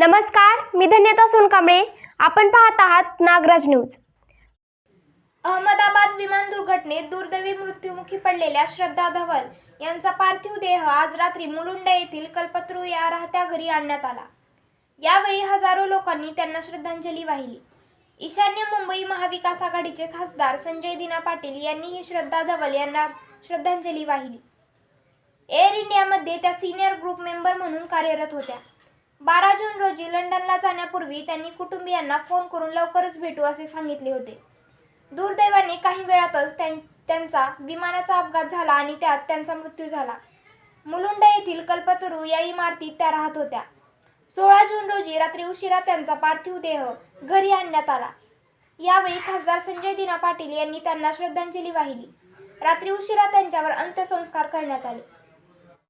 नमस्कार मी धन्यता सोनकांबळे. आपण पाहत आहात नागराज न्यूज. अहमदाबाद विमान दुर्घटनेत दुर्दैवी मृत्युमुखी पडलेल्या श्रद्धा धवल यांचा पार्थिव देह आज रात्री मुलुंड येथील कल्पत्रू या राहत्या घरी आणण्यात आला. यावेळी हजारो लोकांनी त्यांना श्रद्धांजली वाहिली. ईशान्य मुंबई महाविकास आघाडीचे खासदार संजय दिना पाटील यांनीही श्रद्धा धवल यांना श्रद्धांजली वाहिली. एअर इंडियामध्ये त्या सिनियर ग्रुप मेंबर म्हणून कार्यरत होत्या. बारा जून रोजी लंडनला जाण्यापूर्वी त्यांनी कुटुंबियांना फोन करून लवकरच भेटू असे सांगितले होते. दुर्दैवाने काही वेळातच त्यां- त्यांचा विमानाचा अपघात झाला आणि त्यात त्यांचा मृत्यू झाला. मुलुंड येथील कल्पतरू या इमारतीत त्या राहत होत्या. सोळा जून रोजी रात्री उशिरा त्यांचा पार्थिव देह घरी आणण्यात आला. यावेळी खासदार संजय दिना पाटील यांनी त्यांना श्रद्धांजली वाहिली. रात्री उशिरा त्यांच्यावर अंत्यसंस्कार करण्यात आले.